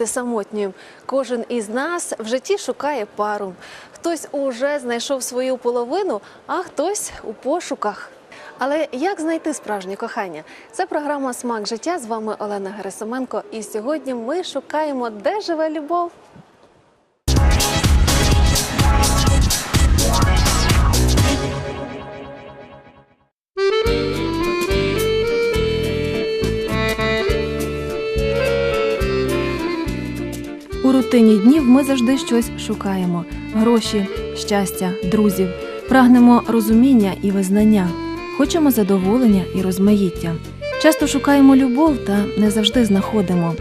бути самотнім. Кожен із нас в житті шукає пару. Хтось уже знайшов свою половину, а хтось у пошуках. Але як знайти справжнє кохання? Це програма Смак життя. З вами Олена Герасименко. І сьогодні ми шукаємо, де живе любов. У рутині днів ми завжди щось шукаємо: гроші, щастя, друзів, прагнемо розуміння і визнання, хочемо задоволення і розмаїття. Часто шукаємо любов та не завжди знаходимо.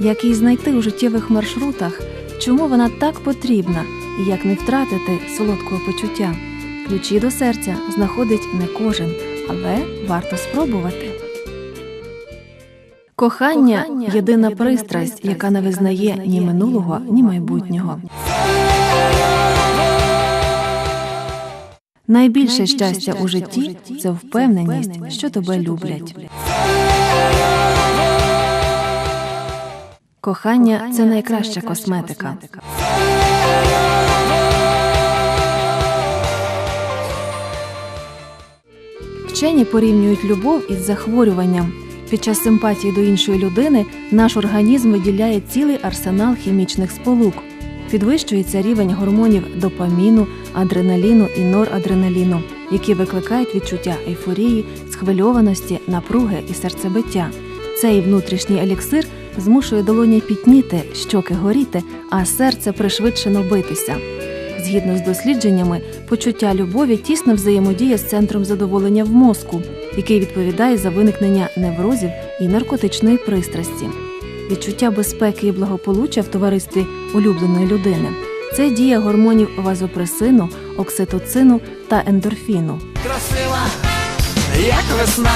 Як її знайти у життєвих маршрутах, чому вона так потрібна, і як не втратити солодкого почуття? Ключі до серця знаходить не кожен, але варто спробувати. Кохання єдина пристрасть, яка не визнає ні минулого, ні майбутнього. Найбільше щастя у житті це впевненість, що тебе люблять. Кохання це найкраща косметика. Вчені порівнюють любов із захворюванням. Під час симпатії до іншої людини наш організм виділяє цілий арсенал хімічних сполук. Підвищується рівень гормонів допаміну, адреналіну і норадреналіну, які викликають відчуття ейфорії, схвильованості, напруги і серцебиття. Цей внутрішній еліксир змушує долоні пітніти, щоки горіти, а серце пришвидшено битися. Згідно з дослідженнями, почуття любові тісно взаємодіє з центром задоволення в мозку, який відповідає за виникнення неврозів і наркотичної пристрасті. Відчуття безпеки і благополуччя в товаристві улюбленої людини це дія гормонів вазопресину, окситоцину та ендорфіну. красива, як весна,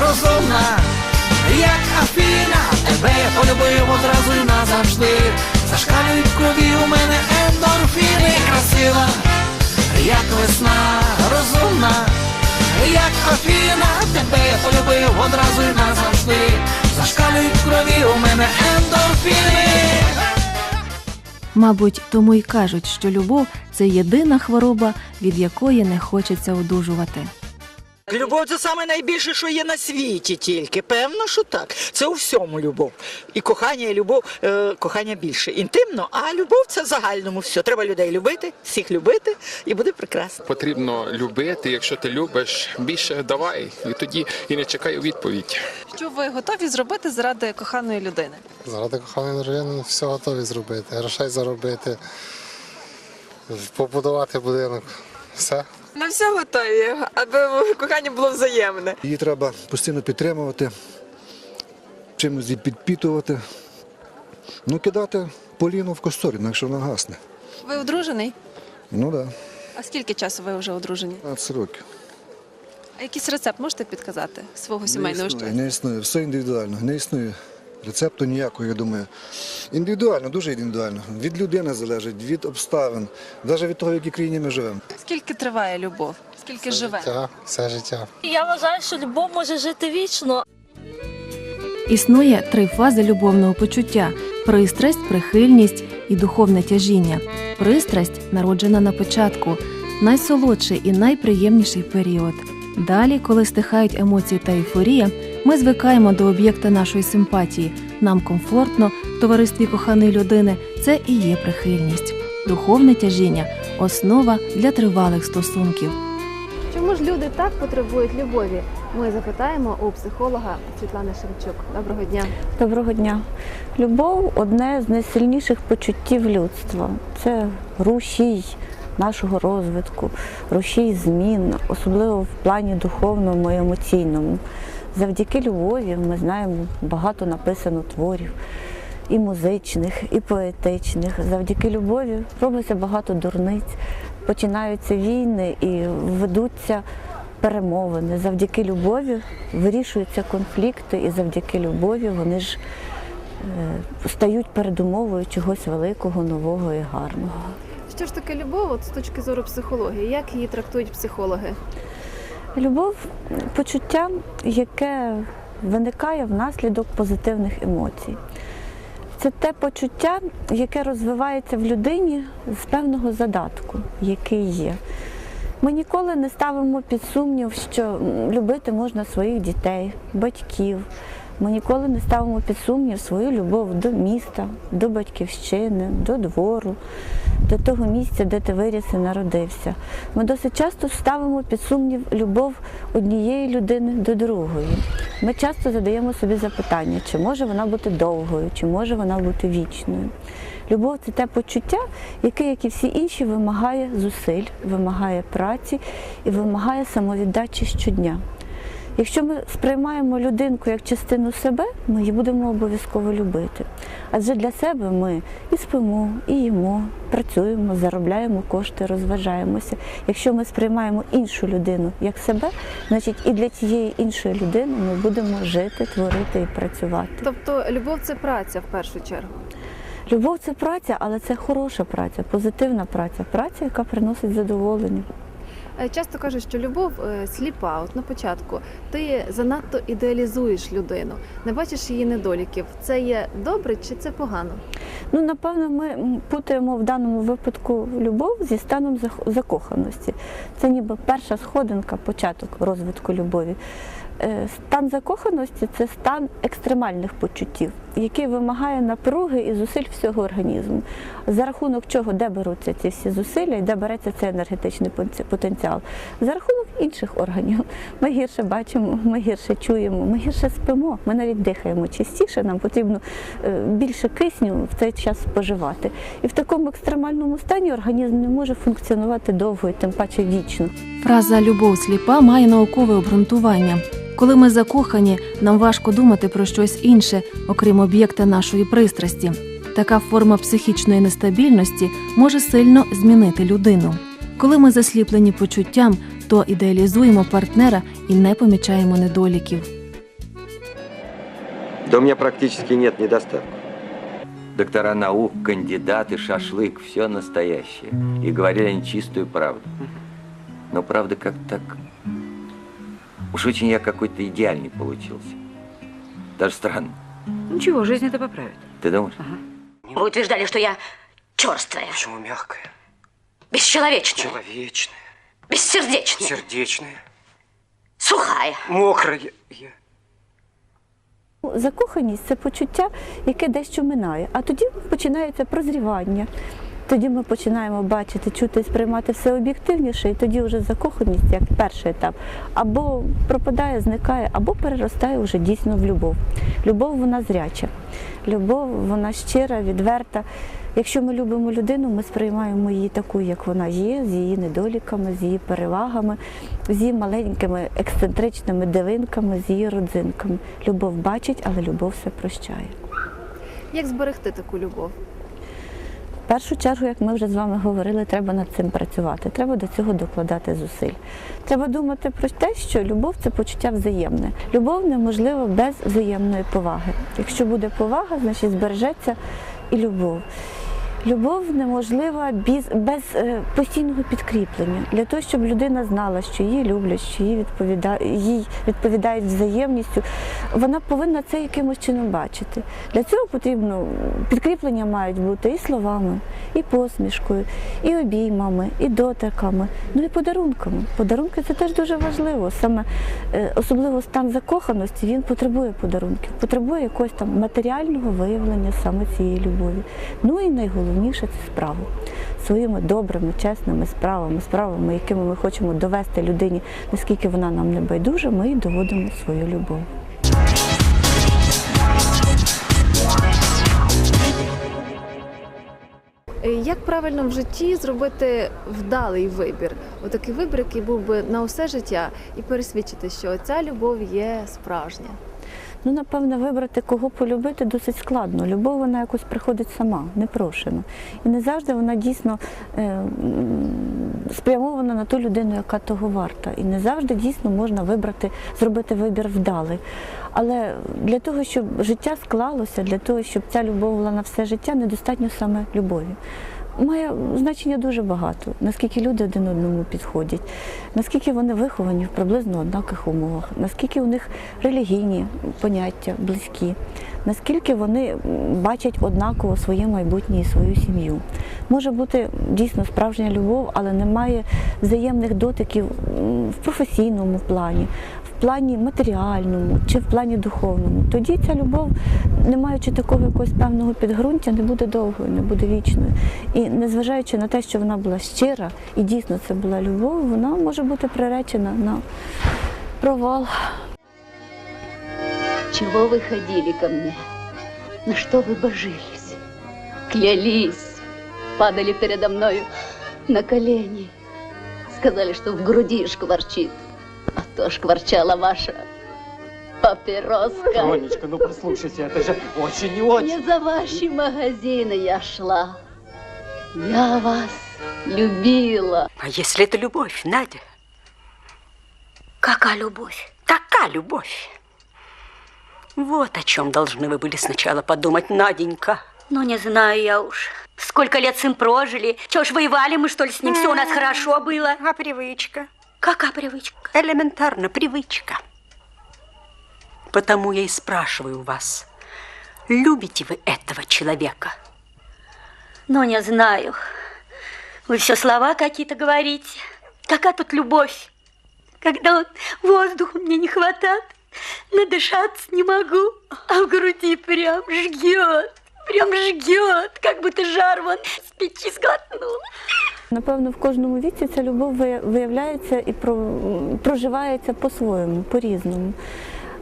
розумна, як Афіна, тебе я полюбив одразу і назавжди. Зашкалюють крові у мене ендорфіни, красива, одразу й назавжди. Зашкалюють в крові у мене ендорфіни. Мабуть, тому й кажуть, що любов це єдина хвороба, від якої не хочеться одужувати. Любов це саме найбільше, що є на світі тільки. Певно, що так. Це у всьому любов. І кохання, і любов, е, кохання більше інтимно, а любов це в загальному все. Треба людей любити, всіх любити, і буде прекрасно. Потрібно любити. Якщо ти любиш, більше давай, і тоді і не чекай у відповідь. Що ви готові зробити заради коханої людини? Заради коханої дружини все готові зробити. Грошей заробити, побудувати будинок. Все. На все готові, аби кохання було взаємне. Її треба постійно підтримувати, чимось її підпітувати. Ну, кидати поліну в косторі, інакше вона гасне. Ви одружений? Ну так, да, А скільки часу ви вже одружені? 15 років. А якийсь рецепт можете підказати свого Не сімейного існує, щастя? не існує, все індивідуально, не існує. Рецепту ніякого, я думаю. Індивідуально, дуже індивідуально. Від людини залежить, від обставин, навіть від того, в якій країні ми живемо. Скільки триває любов? Скільки живе? Життя, все життя. Я вважаю, що любов може жити вічно. Існує три фази любовного почуття: пристрасть, прихильність і духовне тяжіння. Пристрасть народжена на початку, найсолодший і найприємніший період. Далі, коли стихають емоції та ейфорія, ми звикаємо до об'єкта нашої симпатії. Нам комфортно в товаристві коханої людини. Це і є прихильність. Духовне тяжіння основа для тривалих стосунків. Чому ж люди так потребують любові? Ми запитаємо у психолога Світлани Шевчук. Доброго дня. Доброго дня. Любов одне з найсильніших почуттів людства. Це рушій нашого розвитку, рушій змін, особливо в плані духовному і емоційному. Завдяки любові ми знаємо багато написано творів. І музичних, і поетичних. Завдяки любові робиться багато дурниць, починаються війни і ведуться перемовини. Завдяки любові вирішуються конфлікти, і завдяки любові вони ж е, стають передумовою чогось великого, нового і гарного. Що ж таке любов от з точки зору психології? Як її трактують психологи? Любов почуття, яке виникає внаслідок позитивних емоцій. це те почуття, яке розвивається в людині з певного задатку, який є. Ми ніколи не ставимо під сумнів, що любити можна своїх дітей, батьків. Ми ніколи не ставимо під сумнів свою любов до міста, до батьківщини, до двору, до того місця, де ти виріс і народився. Ми досить часто ставимо під сумнів любов однієї людини до другої. Ми часто задаємо собі запитання, чи може вона бути довгою, чи може вона бути вічною. Любов це те почуття, яке, як і всі інші, вимагає зусиль, вимагає праці і вимагає самовіддачі щодня. Якщо ми сприймаємо людинку як частину себе, ми її будемо обов'язково любити. Адже для себе ми і спимо, і їмо, працюємо, заробляємо кошти, розважаємося. Якщо ми сприймаємо іншу людину як себе, значить і для тієї іншої людини ми будемо жити, творити і працювати. Тобто любов це праця в першу чергу. Любов це праця, але це хороша праця, позитивна праця, праця, яка приносить задоволення. Е, Часто кажуть, що любов е, сліпа. От на початку ти занадто ідеалізуєш людину, не бачиш її недоліків. Це є добре чи це погано? Ну, напевно, ми путаємо в даному випадку любов зі станом закоханості. Це ніби перша сходинка, початок розвитку любові. Е, Стан закоханості це стан екстремальних почуттів, який вимагає напруги і зусиль всього організму. За рахунок чого, де беруться ці всі зусилля і де береться цей енергетичний потенціал? За рахунок інших органів. Ми гірше бачимо, ми гірше чуємо, ми гірше спимо, ми навіть дихаємо частіше, нам потрібно е, більше кисню в цей час споживати. І в такому екстремальному стані організм не може функціонувати довго і тим паче вічно. Фраза любов сліпа має наукове обґрунтування. Коли ми закохані, нам важко думати про щось інше, окрім об'єкта нашої пристрасті. Така форма психічної нестабільності може сильно змінити людину. Коли ми засліплені почуттям, то ідеалізуємо партнера і не помічаємо недоліків. Да у меня практически нет недостатков. Доктора наук, кандидаты, шашлык, все настоящее. И говорили они чистую правду. Но правда как так... Уж очень я какой-то идеальный получился. Даже странно. Ничего, жизнь это поправит. Ты думаешь? Вы утверждали, что я черствая, Почему мягкое? бесчеловечная, Человечное, бессердечная, сердечное, сухая. мокрое. Я... Закоханість це почуття, яке дещо минає, а тоді починається прозрівання. Тоді ми починаємо бачити, чути і сприймати все об'єктивніше, і тоді вже закоханість, як перший етап, або пропадає, зникає, або переростає вже дійсно в любов. Любов вона зряча, любов вона щира, відверта. Якщо ми любимо людину, ми сприймаємо її такою, як вона є, з її недоліками, з її перевагами, з її маленькими ексцентричними дивинками, з її родзинками. Любов бачить, але любов все прощає. Як зберегти таку любов? В першу чергу, як ми вже з вами говорили, треба над цим працювати. Треба до цього докладати зусиль. Треба думати про те, що любов це почуття взаємне. Любов неможлива без взаємної поваги. Якщо буде повага, значить збережеться і любов. Любов неможлива без, без е, постійного підкріплення для того, щоб людина знала, що її люблять, що їй відповідають, їй відповідають взаємністю. Вона повинна це якимось чином бачити. Для цього потрібно підкріплення мають бути і словами, і посмішкою, і обіймами, і дотиками, ну і подарунками. Подарунки це теж дуже важливо. Саме е, особливо стан закоханості він потребує подарунків, потребує якогось там матеріального виявлення саме цієї любові. Ну і найголовніше це справу. Своїми добрими, чесними справами, справами, якими ми хочемо довести людині, наскільки вона нам не байдужа, ми доводимо свою любов. Е, Як правильно в житті зробити вдалий вибір? Отакий вибір, який був би на усе життя, і пересвідчити, що ця любов є справжня. Ну, напевно, вибрати, кого полюбити, досить складно. Любов вона якось приходить сама, непрошено. І не завжди вона дійсно е, спрямована на ту людину, яка того варта. І не завжди дійсно можна вибрати, зробити вибір вдалий. Але для того, щоб життя склалося, для того, щоб ця любов була на все життя, недостатньо саме любові. Має значення дуже багато, наскільки люди один одному підходять, наскільки вони виховані в приблизно однакових умовах, наскільки у них релігійні поняття близькі, наскільки вони бачать однаково своє майбутнє і свою сім'ю. Може бути дійсно справжня любов, але немає взаємних дотиків в професійному плані, плані матеріальному чи в плані духовному. Тоді ця любов, не маючи такого якогось певного підґрунтя, не буде довгою, не буде вічною. І незважаючи на те, що вона була щира і дійсно це була любов, вона може бути приречена на провал. Чего вы ходили ко мне? На что вы божились? Клялись, падали передо мною на колени. Сказали, что в груди шкварчит. А то шкварчала ваша папироска. Ронечка, ну послушайте, это же очень и очень. Не за ваши магазины я шла. Я вас любила. А если это любовь, Надя? Какая любовь? Такая любовь. Вот о чем должны вы были сначала подумать, Наденька. Ну, не знаю я уж. Сколько лет с ним прожили? Чего ж воевали мы, что ли, с ним? Все у нас хорошо было. А привычка? Какая привычка? Элементарно, привычка. Потому я и спрашиваю вас, любите вы этого человека? Ну, не знаю. Вы все слова какие-то говорите. Какая тут любовь? Когда вот воздуха мне не хватает, надышаться не могу, а в груди прям жгет, прям жгет, как будто жар вон с печи сглотнула. Напевно, в кожному віці ця любов виявляється і проживається по-своєму, по-різному.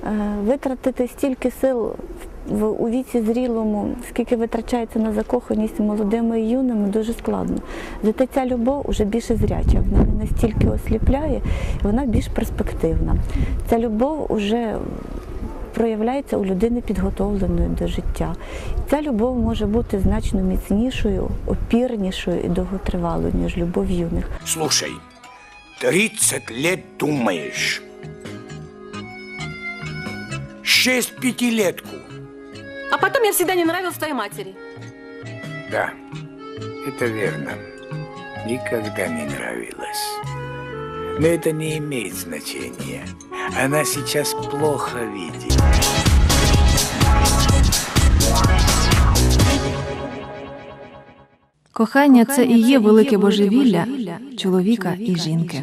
Е, Витратити стільки сил у віці зрілому, скільки витрачається на закоханість молодими і юними, дуже складно. Зате ця любов вже більше зряча, вона не настільки осліпляє, вона більш перспективна. Ця любов уже проявляється у людини підготовленої до життя. Ця любов може бути значно міцнішою, опірнішою і довготривалою, ніж любов юних. Слушай, 30 лет думаешь. Шесть пятилетку. А потом я всегда не нравилась твоей матери. Да, это верно. Никогда не нравилась. Но это не имеет значения. Она сейчас плохо видит. Кохання це і є велике божевілля чоловіка і жінки.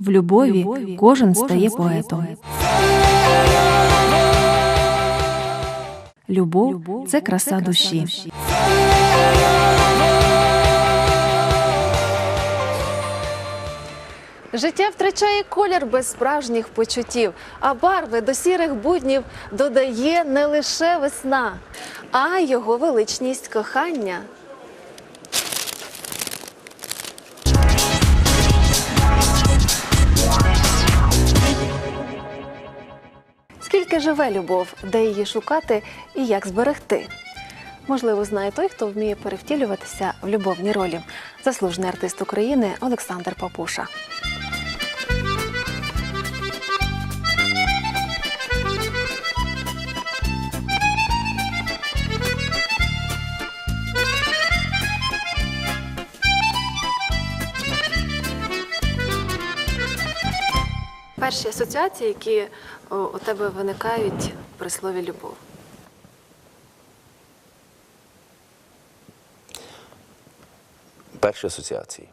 В любові кожен стає поетом. Любов це краса душі. Життя втрачає колір без справжніх почуттів, а барви до сірих буднів додає не лише весна, а його величність кохання. Скільки живе любов, де її шукати і як зберегти? Можливо, знає той, хто вміє перевтілюватися в любовні ролі. Заслужений артист України Олександр Папуша. Перші асоціації, які у тебе виникають при слові любов. Перші асоціації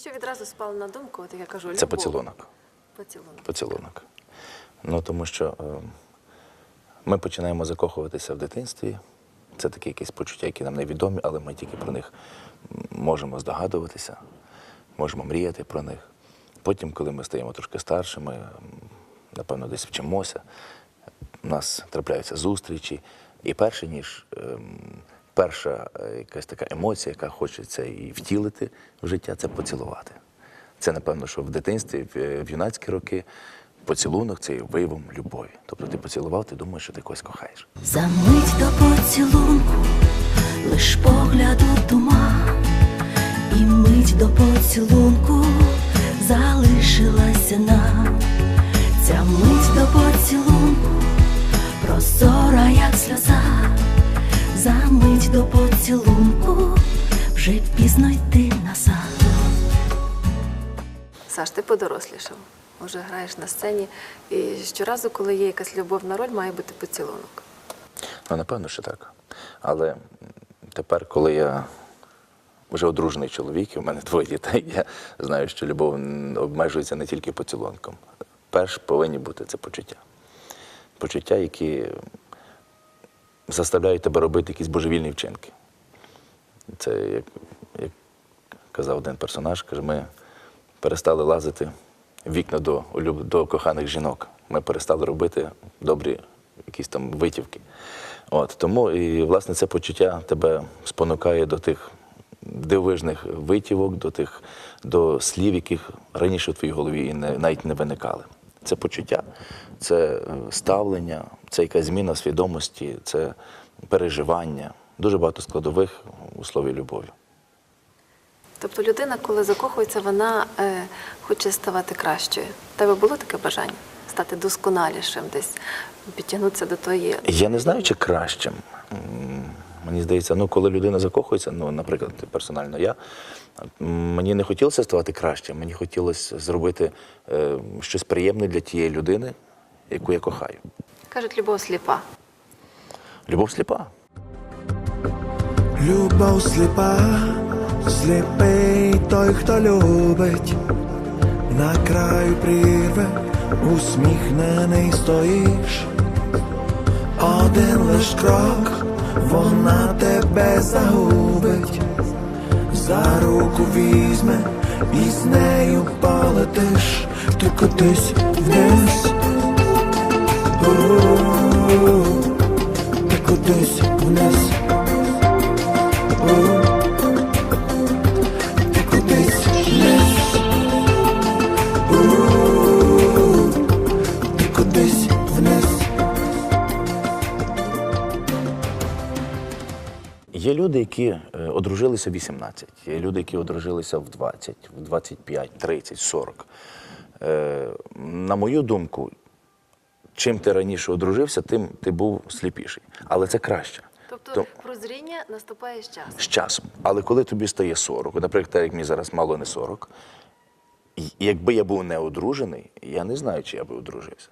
Що відразу спало на думку, от я кажу, любов. це поцілунок. Поцілунок. Поцілунок. Ну тому що е, ми починаємо закохуватися в дитинстві. Це такі якісь почуття, які нам невідомі, але ми тільки про них можемо здогадуватися, можемо мріяти про них. Потім, коли ми стаємо трошки старшими, напевно, десь вчимося, у нас трапляються зустрічі. І перше ніж ем, перша е, якась така емоція, яка хочеться і втілити в життя, це поцілувати. Це, напевно, що в дитинстві, в, е, юнацькі роки поцілунок це є виявом любові. Тобто ти поцілував, ти думаєш, що ти когось кохаєш. За мить до поцілунку, лиш погляду туман, і мить до поцілунку залишилася нам. Ця мить до поцілунку, прозора, як сльоза, за мить до поцілунку, вже пізно йти назад. Саш, ти подорослішав. Уже граєш на сцені. І щоразу, коли є якась любовна роль, має бути поцілунок. Ну, напевно, що так. Але тепер, коли я вже одружений чоловік, і в мене двоє дітей, я знаю, що любов обмежується не тільки поцілунком. Перш повинні бути це почуття. Почуття, які заставляють тебе робити якісь божевільні вчинки. Це, як, як казав один персонаж, каже, ми перестали лазити вікна до, до коханих жінок. Ми перестали робити добрі якісь там витівки. От, тому і, власне, це почуття тебе спонукає до тих дивовижних витівок, до тих до слів, яких раніше в твоїй голові і не, навіть не виникали. Це почуття, це е, ставлення, це якась зміна свідомості, це переживання. Дуже багато складових у слові любові. Тобто людина, коли закохується, вона е, хоче ставати кращою. У тебе було таке бажання стати досконалішим, десь підтягнутися до тої. Я не знаю, чи кращим. Мені здається, ну коли людина закохується, ну, наприклад, персонально я, мені не хотілося ставати кращим, мені хотілося зробити е, щось приємне для тієї людини, яку я кохаю. Кажуть, любов сліпа. Любов сліпа. Любов сліпа, сліпий той, хто любить, на краю прірви усміхнений стоїш. Один лиш крок, вона тебе загубить, за руку візьме і з нею полетиш, ти кудись вниз. Ти кудись вниз. Є люди, які е, одружилися в 18, є люди, які одружилися в 20, в 25, 30, 40. Е, На мою думку, чим ти раніше одружився, тим ти був сліпіший. Але це краще. Тобто То- прозріння наступає з часом. з часом. Але коли тобі стає 40, наприклад, як мені зараз мало не 40, і якби я був не одружений, я не знаю, чи я би одружився.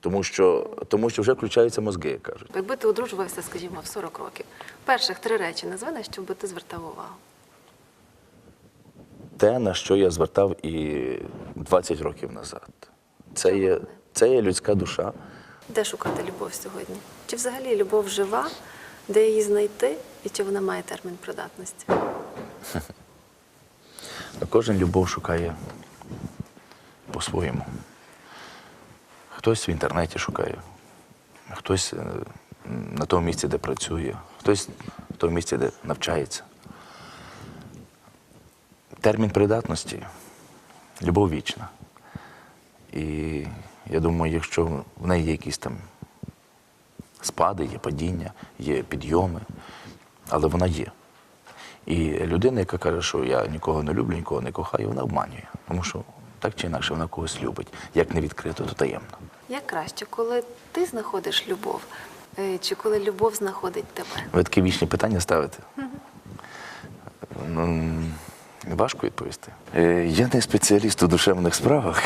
Тому що, тому що вже включаються мозги, як кажуть. Якби ти одружувався, скажімо, в 40 років, перших три речі назви, на що би ти звертав увагу. Те, на що я звертав і 20 років назад. Це є, це є людська душа. Де шукати любов сьогодні? Чи взагалі любов жива, де її знайти, і чи вона має термін придатності? Кожен любов шукає по-своєму. Хтось в інтернеті шукає, хтось е, на тому місці, де працює, хтось в тому місці, де навчається. Термін придатності любов вічна. І я думаю, якщо в неї є якісь там спади, є падіння, є підйоми, але вона є. І людина, яка каже, що я нікого не люблю, нікого не кохаю, вона обманює. Тому що так чи інакше вона когось любить. Як не відкрито, то таємно. Як краще, коли ти знаходиш любов, е, чи коли любов знаходить тебе? Ви такі вічні питання ставите? Ну, важко відповісти. Е, Я не спеціаліст у душевних справах.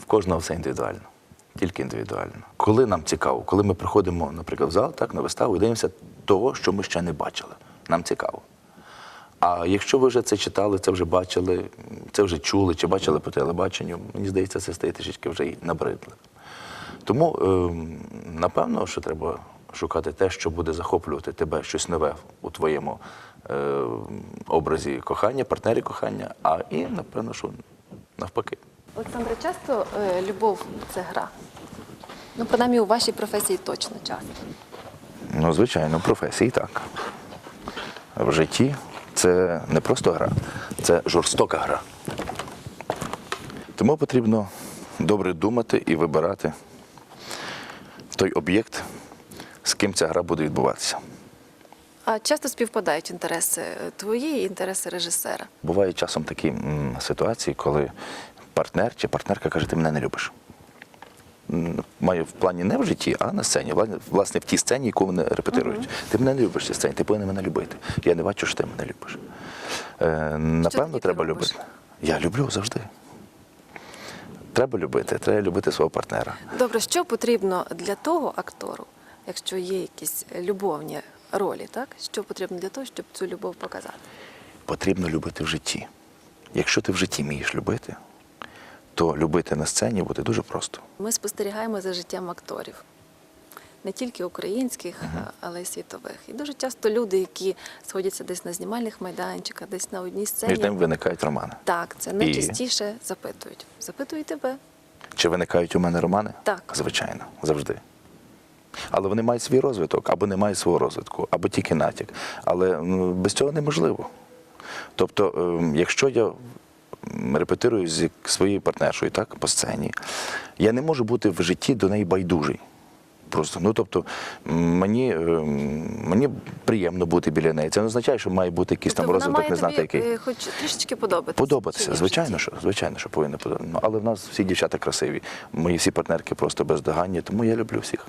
В кожного все індивідуально. Тільки індивідуально. Коли нам цікаво, коли ми приходимо, наприклад, в зал, так, на виставу і дивимося того, що ми ще не бачили. Нам цікаво. А якщо ви вже це читали, це вже бачили, це вже чули чи бачили по телебаченню, мені здається, це стає трішечки вже й набридло. Тому, ем, напевно, що треба шукати те, що буде захоплювати тебе щось нове у твоєму е, образі кохання, партнері кохання, а і, напевно, що навпаки. Олександре, часто е, любов це гра. Ну, принаймні, у вашій професії точно часто. Ну, звичайно, в професії так. В житті це не просто гра, це жорстока гра. Тому потрібно добре думати і вибирати той об'єкт, з ким ця гра буде відбуватися. А часто співпадають інтереси твої і інтереси режисера. Бувають часом такі м, ситуації, коли партнер чи партнерка каже, ти мене не любиш. Маю в плані не в житті, а на сцені. Власне- в тій сцені, яку вони репетирують. Ти мене не любиш цій сцені, ти повинен мене любити. Я не бачу, що ти мене любиш. Е, напевно, треба любити. Я люблю завжди. Треба любити, треба любити свого партнера. Добре, що потрібно для того актору, якщо є якісь любовні ролі, так? Що потрібно для того, щоб цю любов показати? Потрібно любити в житті. Якщо ти в житті вмієш любити, то любити на сцені буде дуже просто. Ми спостерігаємо за життям акторів. Не тільки українських, але й світових. І дуже часто люди, які сходяться десь на знімальних майданчиках, десь на одній сцені, Між ними виникають романи. так, це І? найчастіше запитують. Запитують тебе. Чи виникають у мене романи? Так. Звичайно, завжди. Але вони мають свій розвиток, або не мають свого розвитку, або тільки натяк. Але ну, без цього неможливо. Тобто, ем, якщо я репетирую зі своєю партнершою так, по сцені, я не можу бути в житті до неї байдужий. Просто, ну тобто, мені, ем, мені приємно бути біля неї. Це не означає, що має бути якийсь Тобто там розвиток, має не знати тобі який. е, хоч трішечки подобатися. Подобатися, звичайно, що звичайно, що повинно подобатися. Ну, але в нас всі дівчата красиві. Мої всі партнерки просто бездоганні, тому я люблю всіх.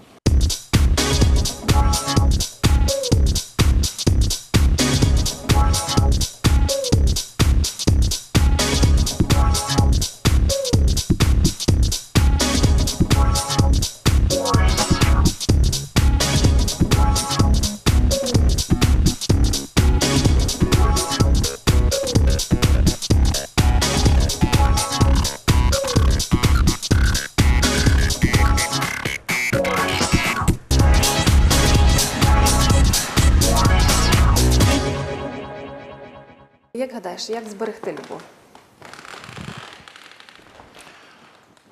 Як як зберегти любов?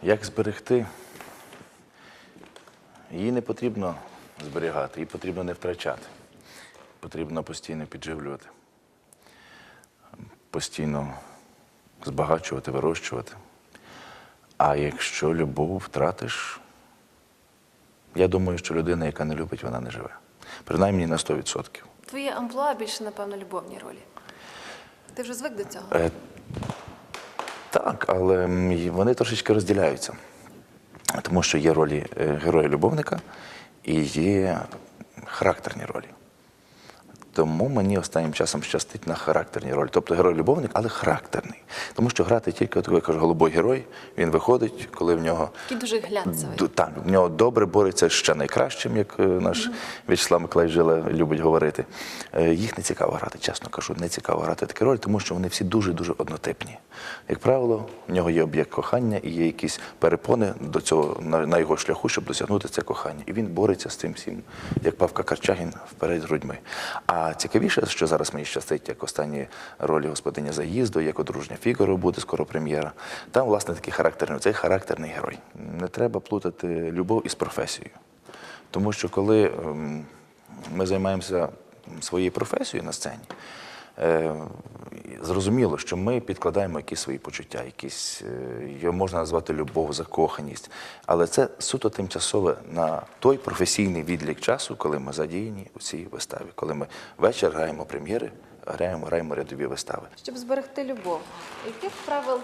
Як зберегти? Її не потрібно зберігати, її потрібно не втрачати. Потрібно постійно підживлювати, постійно збагачувати, вирощувати. А якщо любов втратиш, я думаю, що людина, яка не любить, вона не живе. Принаймні на 100%. Твоє амплуа більше, напевно, любовні ролі. Ти вже звик до цього? Е, так, але вони трошечки розділяються. Тому що є ролі е, героя-любовника і є характерні ролі. Тому мені останнім часом щастить на характерні ролі. Тобто герой-любовник, але характерний. Тому що грати тільки, от, я кажу, голубой герой, він виходить, коли в нього Такий дуже глянцевий. Так, в нього добре бореться ще найкращим, як е, наш В'ячеслав Миколаївич Жила любить говорити. Е, Їх не цікаво грати, чесно кажу, не цікаво грати такі ролі, тому що вони всі дуже-дуже однотипні. Як правило, в нього є об'єкт кохання і є якісь перепони до цього на, на його шляху, щоб досягнути це кохання. І він бореться з цим всім, як Павка Карчагін вперед з грудьми. А цікавіше, що зараз мені щастить, як останні ролі господиня заїзду, як одружня Фігаро буде скоро прем'єра. Там, власне, такий характерний, цей характерний герой. Не треба плутати любов із професією. Тому що коли ем, ми займаємося своєю професією на сцені, зрозуміло, що ми підкладаємо якісь свої почуття, якісь е, його можна назвати любов, закоханість. Але це суто тимчасове на той професійний відлік часу, коли ми задіяні у цій виставі, коли ми вечір граємо прем'єри, граємо, граємо рядові вистави. Щоб зберегти любов, яких правил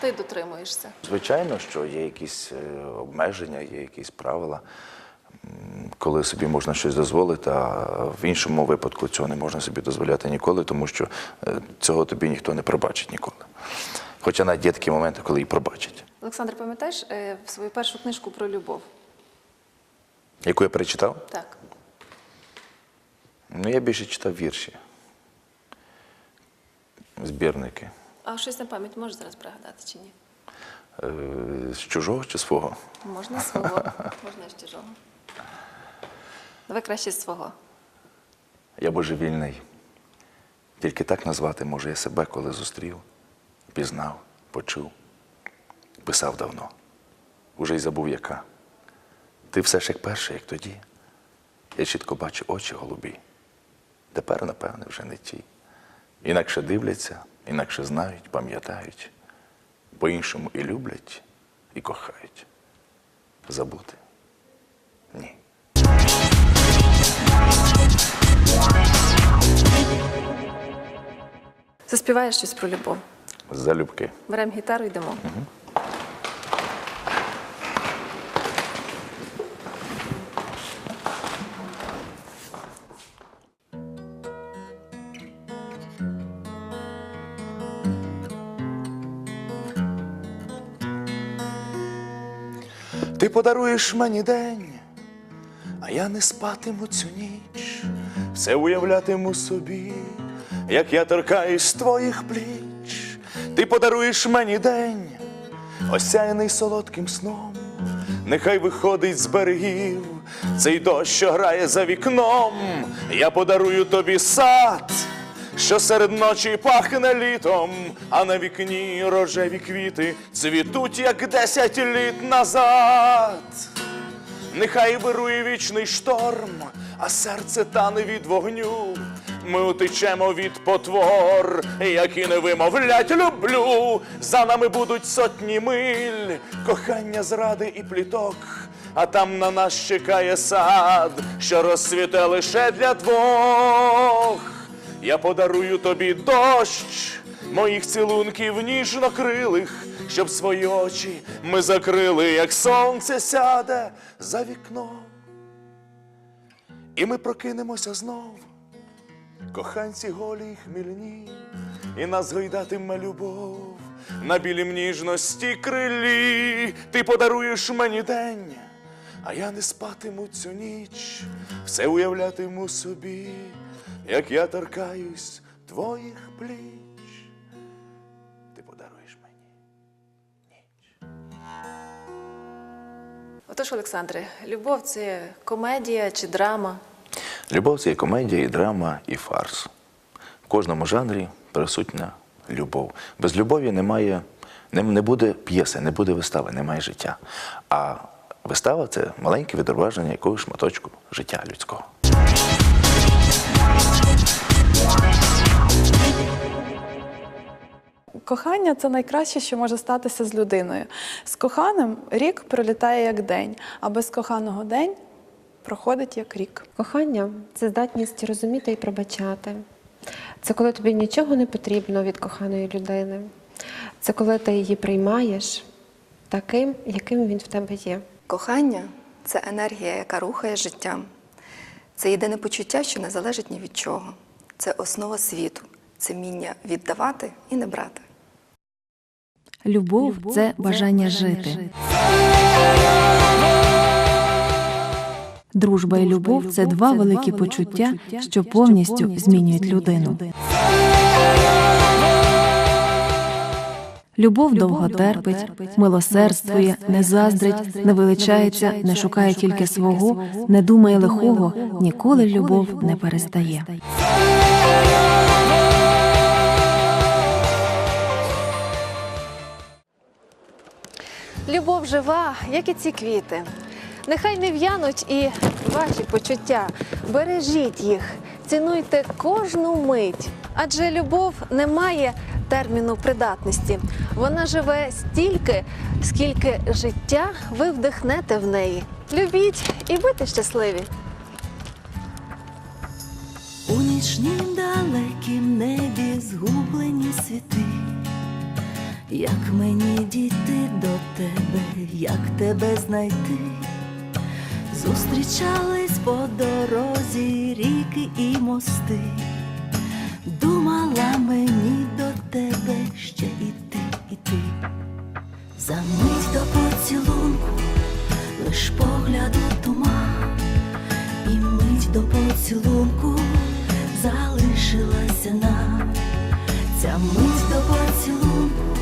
ти дотримуєшся? Звичайно, що є якісь е, обмеження, є якісь правила, коли собі можна щось дозволити, а в іншому випадку цього не можна собі дозволяти ніколи, тому що е, цього тобі ніхто не пробачить ніколи. Хоча навіть є такі моменти, коли і пробачать. Олександр, пам'ятаєш е, свою першу книжку про любов? Яку я перечитав? Так. Ну, я більше читав вірші, збірники. А щось на пам'ять можеш зараз пригадати чи ні? Е, З чужого чи свого? Можна свого, можна з чужого. Давай краще з свого. Я божевільний. Тільки так назвати може я себе, коли зустрів, пізнав, почув, писав давно. Уже й забув яка. Ти все ж як перше, як тоді. Я чітко бачу очі голубі. Тепер, напевне, вже не ті. Інакше дивляться, інакше знають, пам'ятають. По-іншому і люблять, і кохають. Забути? Ні. Заспіваєш щось про любов. Залюбки. Беремо гітару і йдемо. Угу. Ти подаруєш мені день, я не спатиму цю ніч, все уявлятиму собі, як я торкаюсь твоїх пліч. Ти подаруєш мені день, осяяний солодким сном, нехай виходить з берегів цей дощ, що грає за вікном. Я подарую тобі сад, що серед ночі пахне літом, а на вікні рожеві квіти цвітуть, як десять літ назад. Нехай вирує вічний шторм, а серце тане від вогню. Ми утечемо від потвор, які не вимовлять люблю. За нами будуть сотні миль, кохання зради і пліток. А там на нас чекає сад, що розцвіте лише для двох. Я подарую тобі дощ моїх цілунків ніжно-крилих, щоб свої очі ми закрили, як сонце сяде за вікном. І ми прокинемося знов, коханці голі й хмільні, і нас гойдатиме любов на білім ніжності крилі. Ти подаруєш мені день, а я не спатиму цю ніч, все уявлятиму собі, як я торкаюсь твоїх пліч. Отож, Олександре, любов це комедія чи драма? Любов це і комедія, і драма, і фарс. В кожному жанрі присутня любов. Без любові немає, не, не буде п'єси, не буде вистави, немає життя. А вистава це маленьке відображення якогось шматочку життя людського. Кохання це найкраще, що може статися з людиною. З коханим рік пролітає як день, а без коханого день проходить як рік. Кохання це здатність розуміти і пробачати. Це коли тобі нічого не потрібно від коханої людини. Це коли ти її приймаєш таким, яким він в тебе є. Кохання це енергія, яка рухає життям. Це єдине почуття, що не залежить ні від чого. Це основа світу, це вміння віддавати і не брати. Любов це бажання жити. Дружба і любов це два великі почуття, що повністю змінюють людину. Любов довго терпить, милосердствує, не заздрить, не величається, не шукає тільки свого, не думає лихого, ніколи любов не перестає. Любов жива, як і ці квіти. Нехай не в'януть і ваші почуття. Бережіть їх, цінуйте кожну мить. Адже любов не має терміну придатності. Вона живе стільки, скільки життя ви вдихнете в неї. Любіть і будьте щасливі! У нічнім далекім небі згублені світи, як мені дійти до тебе, як тебе знайти, зустрічались по дорозі ріки і мости, думала мені до тебе ще іти, іти, за мить до поцілунку, лиш погляду туман, і мить до поцілунку залишилася нам, ця мить до поцілунку,